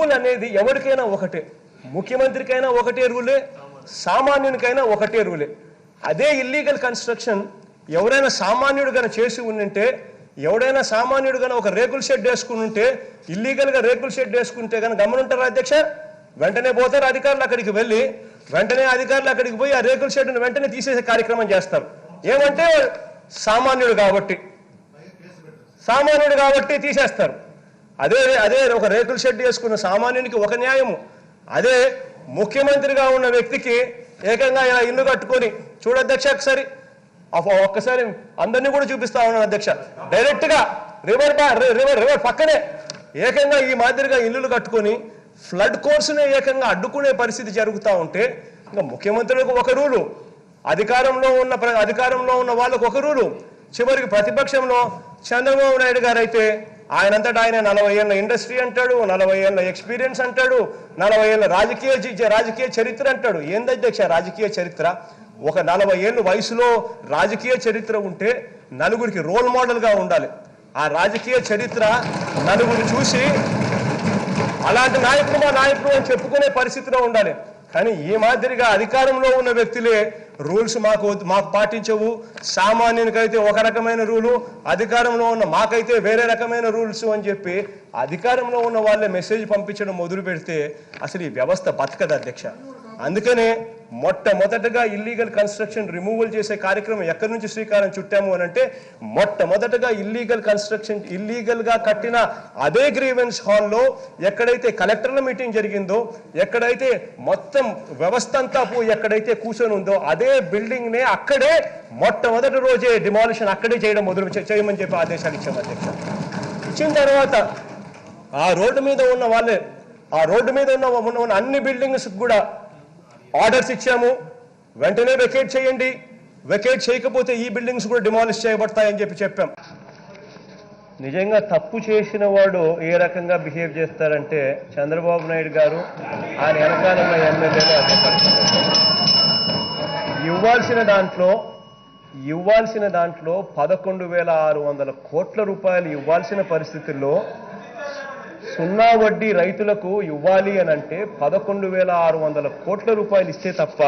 Rule అనేది ఎవరికైనా ఒకటే. ముఖ్యమంత్రికైనా ఒకటే రూలే సామాన్యునికైనా ఒకటే రూలే. అదే ఇల్లీగల్ కన్స్ట్రక్షన్ ఎవరైనా సామాన్యుడు గన చేసి ఉండింటే ఎవడైనా సామాన్యుడు గన ఒక రేకుల షెడ్ వేసుకుని ఉంటే ఇల్లీగల్గా రేకుల షెడ్ వేసుకుంటే గన గమనుంటారా అధ్యక్ష? వెంటనే పోతారు అధికారులు అక్కడికి వెళ్ళి వెంటనే అధికారులు అక్కడికి పోయి ఆ రేకుల షెడ్ను వెంటనే తీసేసే కార్యక్రమం చేస్తారు. ఏమంటే సామాన్యుడు కాబట్టి. సామాన్యుడు కాబట్టి తీసేస్తారు. అదే అదే ఒక రేకుల షెడ్ వేసుకున్న సామాన్యునికి ఒక న్యాయము. అదే ముఖ్యమంత్రిగా ఉన్న వ్యక్తికి ఏకంగా ఇలా ఇల్లు కట్టుకొని చూడధ్యక్ష ఒకసారి. అఫ- ఒక్కసారి అందరినీ కూడా చూపిస్తా ఉన్నాను అధ్యక్ష. డైరెక్ట్గా రివర్ రివర్ రివర్ పక్కనే ఏకంగా ఈ మాదిరిగా ఇల్లులు కట్టుకొని ఫ్లడ్ కోర్సునే ఏకంగా అడ్డుకునే పరిస్థితి జరుగుతూ ఉంటే ఇంకా ముఖ్యమంత్రులకు ఒక రూలు. అధికారంలో ఉన్న ప్ర- అధికారంలో ఉన్న వాళ్ళకు ఒక రూలు. చివరికి ప్రతిపక్షంలో చంద్రబాబు నాయుడు గారు అయితే ఆయనంతటా ఆయన నలభై ఏళ్ళ ఇండస్ట్రీ అంటాడు నలభై ఏళ్ళ ఎక్స్పీరియన్స్ అంటాడు నలభై ఏళ్ళ రాజకీయ జీ- రాజకీయ చరిత్ర అంటాడు. ఏంది అధ్యక్ష రాజకీయ చరిత్ర? ఒక నలభై ఏళ్ళు వయసులో రాజకీయ చరిత్ర ఉంటే నలుగురికి రోల్ మోడల్గా ఉండాలి. ఆ రాజకీయ చరిత్ర నలుగురు చూసి అలాంటి నాయకుడు మా నాయకుడు అని చెప్పుకునే పరిస్థితిలో ఉండాలి. కానీ ఈ మాదిరిగా అధికారంలో ఉన్న వ్యక్తులే రూల్స్ మాకు మాకు పాటించవు. సామాన్యునికైతే ఒక రకమైన రూలు అధికారంలో ఉన్న మాకైతే వేరే రకమైన రూల్స్ అని చెప్పి అధికారంలో ఉన్న వాళ్ళే మెసేజ్ పంపించడం మొదలు పెడితే అసలు ఈ వ్యవస్థ బతకదు అధ్యక్ష. అందుకనే మొట్టమొదటగా ఇల్లీగల్ కన్స్ట్రక్షన్ రిమూవల్ చేసే కార్యక్రమం ఎక్కడి నుంచి శ్రీకారం చుట్టాము అని అంటే మొట్టమొదటగా ఇల్లీగల్ కన్స్ట్రక్షన్ ఇల్లీగల్గా కట్టిన అదే గ్రీవెన్స్ హాల్లో ఎక్కడైతే కలెక్టర్ల మీటింగ్ జరిగిందో ఎక్కడైతే మొత్తం వ్యవస్థ అంతా ఎక్కడైతే కూర్చొని ఉందో అదే బిల్డింగ్ నే అక్కడే మొట్టమొదటి రోజే డిమాలిషన్ అక్కడే చేయడం మొదలు చేయమని చెప్పి ఆదేశాలు ఇచ్చాం అధ్యక్ష. ఇచ్చిన తర్వాత ఆ రోడ్డు మీద ఉన్న వాళ్ళే ఆ రోడ్డు మీద ఉన్న ఉన్న ఉన్న అన్ని బిల్డింగ్స్ కూడా ఆర్డర్స్ ఇచ్చాము. వెంటనే వెకేట్ చేయండి. వెకేట్ చేయకపోతే ఈ బిల్డింగ్స్ కూడా డిమాలిష్ చేయబడతాయని చెప్పి చెప్పాం. నిజంగా తప్పు చేసిన వాడు ఏ రకంగా బిహేవ్ చేస్తారంటే చంద్రబాబు నాయుడు గారు ఆయన వెనకాల ఉన్న ఎమ్మెల్యేలు అదే ఇవ్వాల్సిన దాంట్లో ఇవ్వాల్సిన దాంట్లో పదకొండు వేల ఆరు వందల కోట్ల రూపాయలు ఇవ్వాల్సిన పరిస్థితుల్లో సున్నా వడ్డీ రైతులకు ఇవ్వాలి అని అంటే పదకొండు వేల ఆరు వందల కోట్ల రూపాయలు ఇస్తే తప్ప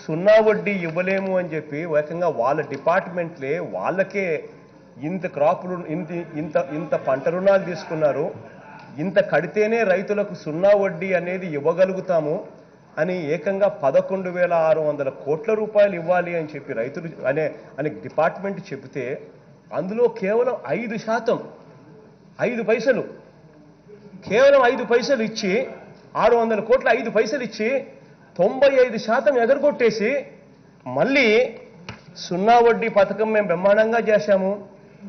సున్నా వడ్డీ ఇవ్వలేము అని చెప్పి ఏకంగా వాళ్ళ డిపార్ట్మెంట్లే వాళ్ళకే ఇంత క్రాప్ ఇంత ఇంత ఇంత పంట రుణాలు తీసుకున్నారు. ఇంత కడితేనే రైతులకు సున్నా వడ్డీ అనేది ఇవ్వగలుగుతాము అని ఏకంగా పదకొండు వేల ఆరు వందల కోట్ల రూపాయలు ఇవ్వాలి అని చెప్పి రైతులు అనే అని డిపార్ట్మెంట్ చెబితే అందులో కేవలం ఐదు శాతం ఐదు పైసలు కేవలం ఐదు పైసలు ఇచ్చి ఆరు వందల కోట్ల ఐదు పైసలు ఇచ్చి తొంభై ఐదు శాతం ఎగరగొట్టేసి మళ్ళీ సున్నా వడ్డీ పథకం మేము బ్రహ్మాండంగా చేశాము.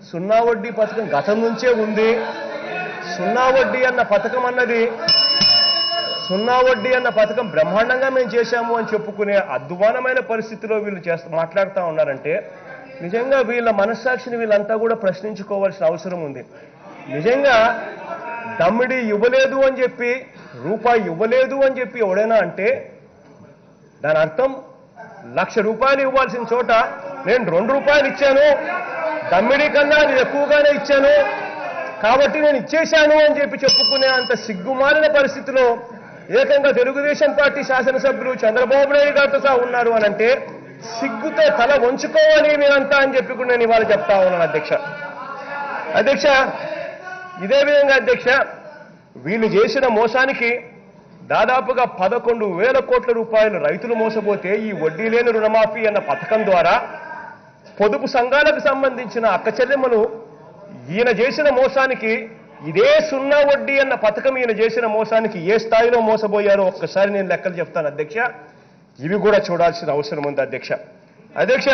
సున్నా వడ్డీ పథకం గతం నుంచే ఉంది. సున్నా వడ్డీ అన్న పథకం అన్నది సున్నా వడ్డీ అన్న పథకం బ్రహ్మాండంగా మేము చేశాము అని చెప్పుకునే అద్వానమైన పరిస్థితిలో వీళ్ళు చేస్తా మాట్లాడుతూ ఉన్నారంటే నిజంగా వీళ్ళ మనస్సాక్షిని వీళ్ళంతా కూడా ప్రశ్నించుకోవాల్సిన అవసరం ఉంది. నిజంగా దమ్మిడి ఇవ్వలేదు అని చెప్పి రూపాయి ఇవ్వలేదు అని చెప్పి ఎవడైనా అంటే దాని అర్థం లక్ష రూపాయలు ఇవ్వాల్సిన చోట నేను రెండు రూపాయలు ఇచ్చాను దమ్మిడి కన్నా నేను ఎక్కువగానే ఇచ్చాను కాబట్టి నేను ఇచ్చేశాను అని చెప్పి చెప్పుకునే అంత సిగ్గుమాలిన పరిస్థితిలో ఏకంగా తెలుగుదేశం పార్టీ శాసనసభ్యులు చంద్రబాబు నాయుడు గారితో సహా ఉన్నారు అని అంటే సిగ్గుతో తల వంచుకోవాలి మీరంతా అని చెప్పి కూడా నేను ఇవాళ చెప్తా ఉన్నాను అధ్యక్ష. అధ్యక్ష ఇదే విధంగా అధ్యక్ష వీళ్ళు చేసిన మోసానికి దాదాపుగా పదకొండు వేల కోట్ల రూపాయలు రైతులు మోసపోతే ఈ వడ్డీ లేని రుణమాఫీ అన్న పథకం ద్వారా పొదుపు సంఘాలకు సంబంధించిన అక్క చెల్లెమ్మలు ఈయన చేసిన మోసానికి ఇదే సున్నా వడ్డీ అన్న పథకం ఈయన చేసిన మోసానికి ఏ స్థాయిలో మోసపోయారో ఒక్కసారి నేను లెక్కలు చెప్తాను అధ్యక్ష. ఇవి కూడా చూడాల్సిన అవసరం ఉంది అధ్యక్ష. అధ్యక్ష